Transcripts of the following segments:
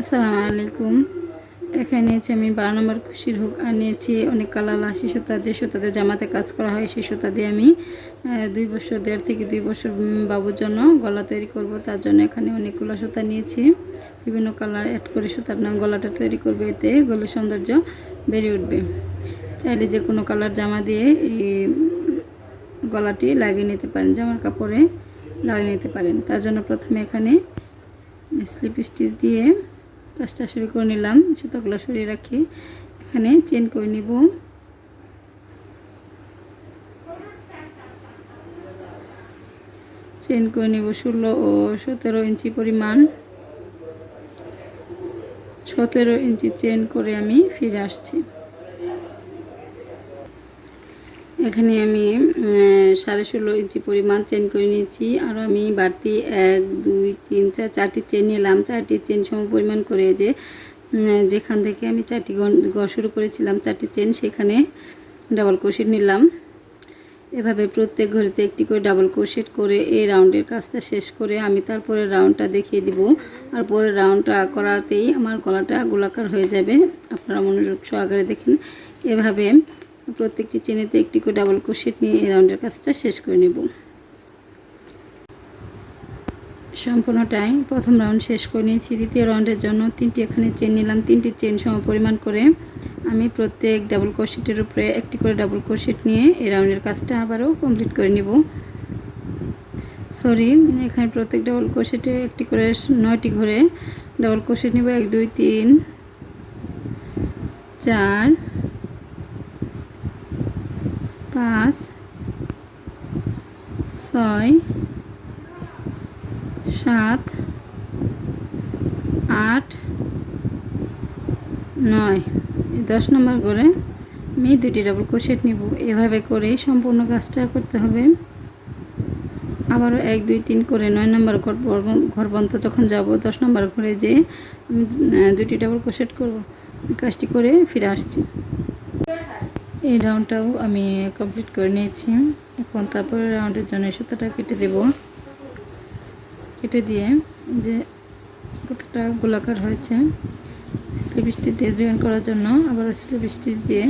আসসালামু আলাইকুম। এখানে নিয়েছি আমি বারো নম্বর খুশির হুক, আর নিয়েছি অনেক কালার আশি সুতা, যে সুতাতে জামাতে কাজ করা হয় সেই সুতা দিয়ে আমি দুই বছর, দেড় থেকে দুই বছর বাবুর জন্য গলা তৈরি করব। তার জন্য এখানে অনেকগুলো সুতা নিয়েছি। বিভিন্ন কালার অ্যাড করে সুতার নাম গলাটা তৈরি করবে, এতে গলের সৌন্দর্য বেড়ে উঠবে। চাইলে যে কোনো কালার জামা দিয়ে এই গলাটি লাগিয়ে নিতে পারেন, জামার কাপড়ে লাগিয়ে নিতে পারেন। তার জন্য প্রথমে এখানে স্লিপ স্টিচ দিয়ে কাজটা শুরু করে নিলাম, সুতোগুলো সরিয়ে রাখি। এখানে চেন করে নিব। চেন করে নিব ষোলো ও সতেরো ইঞ্চি পরিমাণ। সতেরো ইঞ্চি চেন করে আমি ফিরে আসছি। এখানে আমি সাড়ে ষোলো ইঞ্চি পরিমাণ চেন করে নিয়েছি। আর আমি বাড়তি এক, দুই, তিন, চার, চারটি চেন নিলাম। চারটি চেন সম পরিমাণ করে যে যেখান থেকে আমি চারটি গ শুরু করেছিলাম, চারটি চেন সেখানে ডাবল ক্রোশেট নিলাম। এভাবে প্রত্যেক ঘড়িতে একটি করে ডাবল ক্রোশেট করে এই রাউন্ডের কাজটা শেষ করে আমি তারপরে রাউন্ডটা দেখিয়ে দিব। আর পরের রাউন্ডটা করাতেই আমার গলাটা গোলাকার হয়ে যাবে। আপনারা মনোযোগ সহকারে দেখেন। এভাবে প্রত্যেকটি চেনেতে একটি করে ডাবল ক্রোশেট নিয়ে এই রাউন্ডের কাজটা শেষ করে নেব। সম্পূর্ণটাই প্রথম রাউন্ড শেষ করে নিয়েছি। দ্বিতীয় রাউন্ডের জন্য তিনটি এখানে চেন নিলাম। তিনটি চেন সম পরিমাণ করে আমি প্রত্যেক ডাবল ক্রোশেটের উপরে একটি করে ডাবল ক্রোশেট নিয়ে এই রাউন্ডের কাজটা আবারও কমপ্লিট করে নিব। সরি এখানে প্রত্যেক ডাবল ক্রোশেটে একটি করে নয়টি ঘরে ডাবল ক্রোশেট নিব। এক, দুই, তিন, চার পাঁচ ছয় সাত আট নয়। দশ নম্বর করে আমি দুটি ডাবল ক্রোশেট নিব। এভাবে করেই সম্পূর্ণ কাজটা করতে হবে। আবারও এক দুই তিন করে নয় নম্বর ঘর পর্যন্ত যখন যাব দশ নম্বর ঘরে যে আমি আহ, দুটি ডাবল ক্রোশেট করব। কাজটি করে ফিরে আসছি। এই রাউন্ডটাও আমি কমপ্লিট করে নিয়েছি। এখন তারপরে রাউন্ডের জন্য সুতাটা কেটে দেব। কেটে দিয়ে যে কতটা গোলাকার হয়েছে স্লিপ স্টিচ দিয়ে জয়েন করার জন্য আবার স্লিপ স্টিচ দিয়ে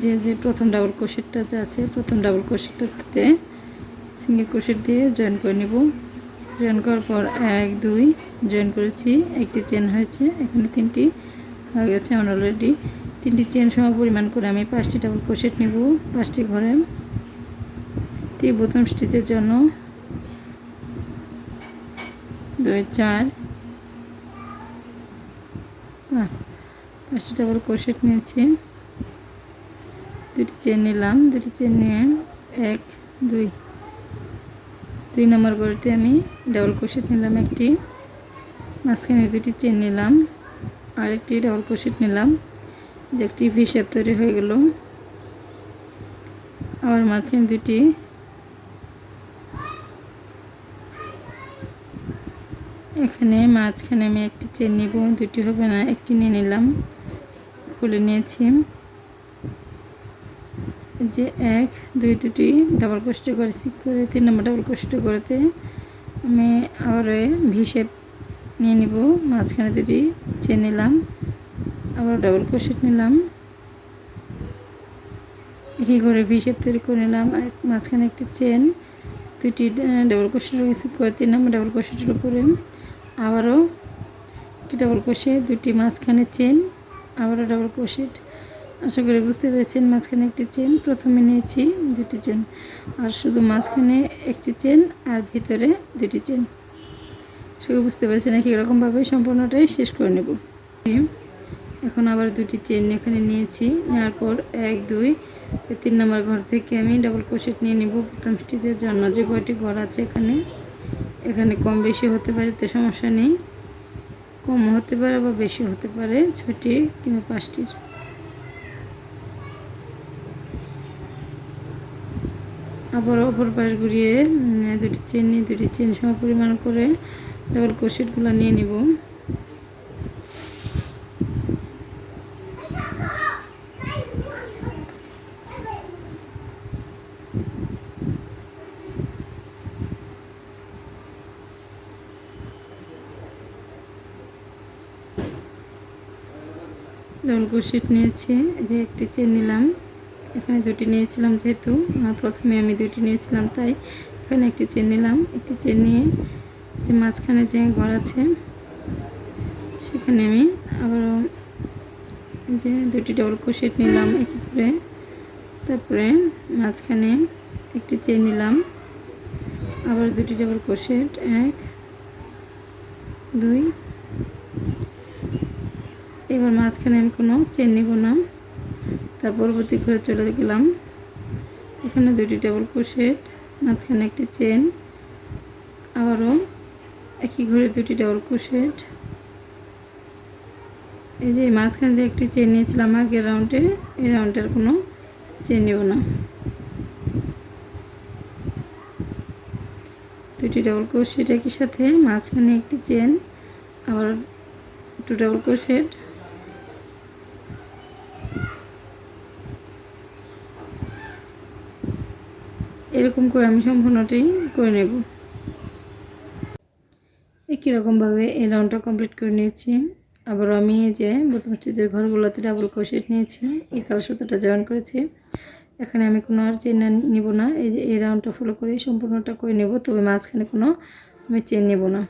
যে যে প্রথম ডাবল ক্রোশেটটা যে আছে, প্রথম ডাবল ক্রোশেটটাতে সিঙ্গেল ক্রোশেট দিয়ে জয়েন করে নিব। জয়েন করার পর এক, দুই জয়েন করেছি। একটি চেন হয়েছে, এখানে তিনটি হয়ে গেছে আমার অলরেডি তিনটি চেন সম পরিমাণ করে আমি পাঁচটি ডাবল ক্রোশেট নেব, পাঁচটি ঘরে। তি প্রথম স্টিচের জন্য। দুই, চার। পাঁচ পাঁচটি ডাবল ক্রোশেট নিয়েছি। দুটি চেন নিলাম, দুটি চেন নিয়ে এক, দুই। দুই নম্বর গড়িতে আমি ডাবল ক্রোশেট নিলাম একটি। মাঝখানে দুটি চেন নিলাম, আরেকটি ডাবল ক্রোশেট নিলাম। যে একটি ভি শেপ তৈরি হয়ে গেল। আবার মাঝখানে দুটি। এখানে মাঝখানে আমি একটি চেন নিব, দুটি হবে না, একটি নিয়ে নিলাম, খুলে নিয়েছি। যে এক, দুই, দুটি ডাবল কষ্ট করে সিক করে তিন নম্বর ডাবল কষ্ট করতে আমি আবার ভি শেপ নিয়ে নিব, মাঝখানে দুটি চেন নিলাম। আবার ডাবল ক্রোশেট নিলাম। একই করে ভি শেপ তৈরি করে নিলাম মাঝখানে একটি চেন দুটি ডাবল ক্রোশেট রিসিভ করে তিন নম্বর ডাবল ক্রোশেটের উপরে। আবারও একটি ডাবল ক্রোশেট দুটি মাঝখানে চেন আবারও ডাবল ক্রোশেট আশা করি বুঝতে পেরেছেন, মাঝখানে একটি চেন প্রথমে নিয়েছি দুটি চেন আর শুধু মাঝখানে একটি চেন আর ভিতরে দুটি চেন সেগুলো বুঝতে পেরেছেন, একই রকমভাবে সম্পূর্ণটাই শেষ করে নেব। এখন আবার দুটি চেন এখানে নিয়েছি। নেওয়ার পর এক, দুই তিন নম্বর ঘর থেকে আমি ডাবল ক্রোশেট নিয়ে নিব। প্রথম স্টিচের জন্য যে কয়টি ঘর আছে এখানে। এখানে কম বেশি হতে পারে তো সমস্যা নেই। কম হতে পারে বা বেশি হতে পারে ছটি কিংবা পাঁচটির। আবার অপর পাশ ঘুরিয়ে দুটি চেন নিয়ে, দুটি চেন সম পরিমাণ করে ডাবল ক্রোশেটগুলো নিয়ে নিব। ক্রোশেট নিয়েছি, যে একটি চেন নিলাম। এখানে দুটি নিয়েছিলাম যেহেতু প্রথমে আমি দুটি নিয়েছিলাম, তাই এখানে একটি চেন নিলাম। একটি চেন নিয়ে যে মাঝখানে যে ঘর আছে, সেখানে আমি আবারও যে দুটি ডবল ক্রোশেট নিলাম একই করে। তারপরে মাঝখানে একটি চেন নিলাম। আবার দুটি ডবল ক্রোশেট এক, দুই এবার মাঝখানে আমি কোনো চেন নেব না। তার পরবর্তী ঘরে চলে গেলাম। এখানে দুটি ডাবল ক্রোশেট মাঝখানে একটি চেন আবারও একই ঘরে দুটি ডাবল ক্রোশেট এই যে মাঝখানে যে একটি চেন নিয়েছিলাম আগের রাউন্ডে এই রাউন্ডের কোনো চেন নেব না। দুটি ডাবল ক্রোশেট একই সাথে, মাঝখানে একটি চেন আবার টু ডাবল ক্রোশেট এরকম করে আমি সম্পূর্ণটাই করে নেব। একই রকমভাবে এই রাউন্ডটা কমপ্লিট করে নিয়েছি। আবার আমি যে প্রথম স্টেজের ঘরগুলোতে ডাবল ক্রোশেট নিয়েছি, এই কালো সুতোটা জয়েন করেছি। এখানে আমি কোনো আর চেন নিব না, এই যে এই রাউন্ডটা ফলো করে সম্পূর্ণটা করে নেব, তবে মাঝখানে কোনো আমি চেন নেব না।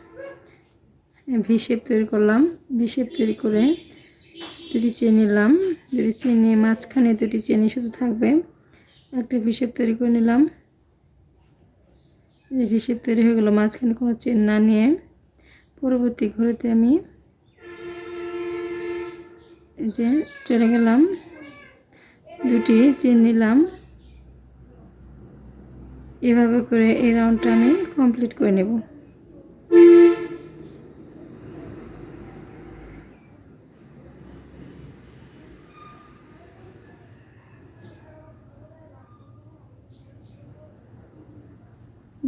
ভি শেপ তৈরি করলাম ভি শেপ তৈরি করে দুটি চেন নিলাম, দুটি চেন নিয়ে মাঝখানে দুটি চেনই শুধু থাকবে। একটা ভি শেপ তৈরি করে নিলাম। যে ভি তৈরি হয়ে গেলো, মাঝখানে কোনো চেন না নিয়ে পরবর্তী ঘরেতে আমি যে চলে গেলাম, দুটি চেন নিলাম। এভাবে করে এই রাউন্ডটা আমি কমপ্লিট করে নেব।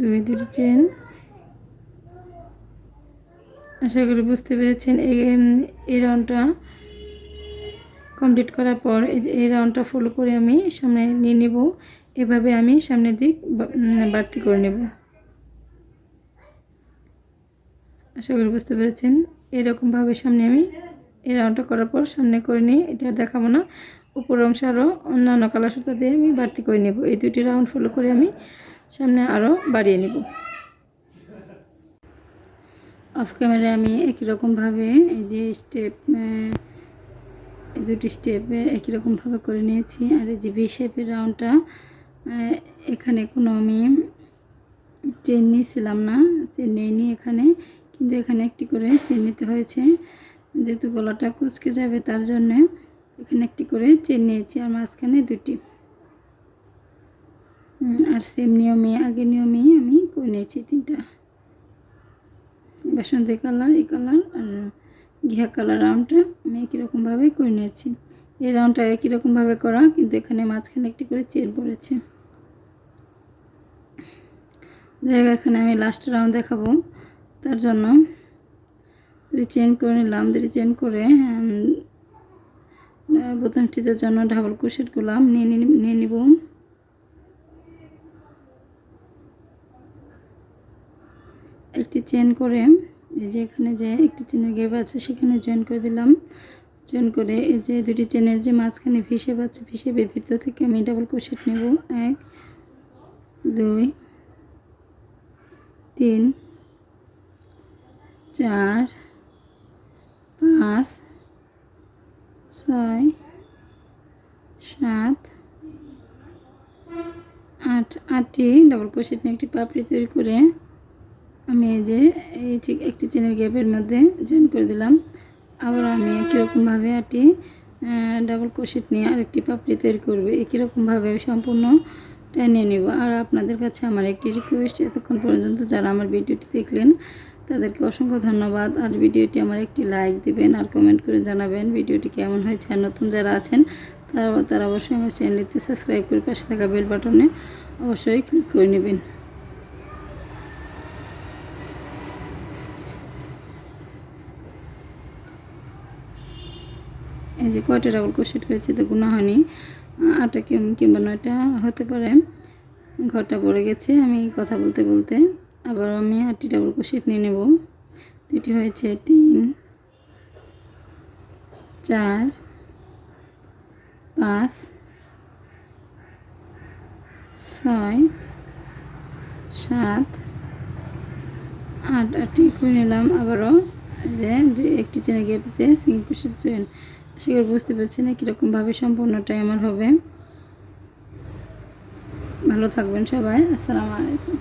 দুই দুটি চেন। আশা করি বুঝতে পেরেছেন। এই রাউন্ডটা কমপ্লিট করার পর এই যে, এই রাউন্ডটা ফলো করে আমি সামনে নিয়ে নেব। এভাবে আমি সামনের দিক বাড়তি করে নেব। আশা করি বুঝতে পেরেছেন। এরকমভাবে সামনে আমি এই রাউন্ডটা করার পর সামনে করে নিয়ে এটা দেখাবো না। উপর অংশ আরও অন্যান্য কালার সুতা দিয়ে আমি বাড়তি করে নেব। এই দুটি রাউন্ড ফলো করে আমি সামনে আরও বাড়িয়ে নেব। অফ ক্যামেরায় আমি একই রকমভাবে এই যে স্টেপ দুটি স্টেপ একই রকমভাবে করে নিয়েছি। আর এই যে বি শেপের রাউন্ডটা এখানে কোনো আমি চেন নিয়েছিলাম না চেন নিইনি এখানে। কিন্তু এখানে একটি করে চেন নিতে হয়েছে। যেহেতু গলাটা কুচকে যাবে তার জন্যে এখানে একটি করে চেন নিয়েছি। আর মাঝখানে দুটি। আর সেম নিয়মে, আগের নিয়মেই আমি করে নিয়েছি তিনটা। বাসন্তী কালার, এই কালার আর ঘিয়া কালার রাউন্ডটা আমি একই রকমভাবে করে নিয়েছি। এই রাউন্ডটা একই রকমভাবে করা, কিন্তু এখানে মাঝখানে একটি করে চেন পড়েছে। হোক, এখানে আমি লাস্ট রাউন্ড দেখাবো। তার জন্য দুটি চেন করে নিলাম। দুটি চেন করে বোতাম স্টিচের জন্য ডাবল ক্রোশেট করলাম। নিয়ে নিয়ে নিব। একটি চেন করে, এই যে এখানে যে একটি চেনের গেপ আছে, সেখানে জয়েন করে দিলাম। জয়েন করে এই যে দুটি চেনের যে মাঝখানে ভিসেপ আছে ভিসেপের ভিতর থেকে আমি ডাবল ক্রোশেট নেব। এক, দুই, তিন, চার, পাঁচ, ছয়, সাত, আট, আটটি ডাবল ক্রোশেট নিয়ে একটি পাপড়ি তৈরি করে আমি এই যে, এই ঠিক একটি চেনের গ্যাপের মধ্যে জয়েন করে দিলাম। আবার আমি একই রকমভাবে আটটি ডাবল ক্রোশেট নিয়ে আরেকটি পাপড়ি তৈরি করবে। একই রকমভাবে সম্পূর্ণ টেনে নেব। আর আপনাদের কাছে আমার একটি রিকোয়েস্ট এতক্ষণ পর্যন্ত যারা আমার ভিডিওটি দেখলেন, তাদেরকে অসংখ্য ধন্যবাদ। আর ভিডিওটি আমার একটি লাইক দিবেন আর কমেন্ট করে জানাবেন ভিডিওটি কেমন হয়েছে আর নতুন যারা আছেন তারা তারা অবশ্যই আমার চ্যানেলটি সাবস্ক্রাইব করে পাশে থাকা বেল বাটনে অবশ্যই ক্লিক করে নেবেন। এই যে কয়টা ডাবল ক্রোশেট হয়েছে তো গুণা হয়নি। আটটা কিংবা নয়টা হতে পারে। ঘরটা পড়ে গেছে, আমি কথা বলতে বলতে আবার আমি আটটি ডাবল ক্রোশেট নিয়ে নেব। দুটি হয়েছে তিন, চার, পাঁচ, ছয়, সাত, আট, আটটি করে নিলাম। আবারও যে একটি চেনে গেপিতে সিঙ্গেল ক্রোশেট জয়েন সেগুলো বুঝতে পারছি না কীরকমভাবে সম্পূর্ণটাই আমার হবে। ভালো থাকবেন সবাই আসসালামু আলাইকুম।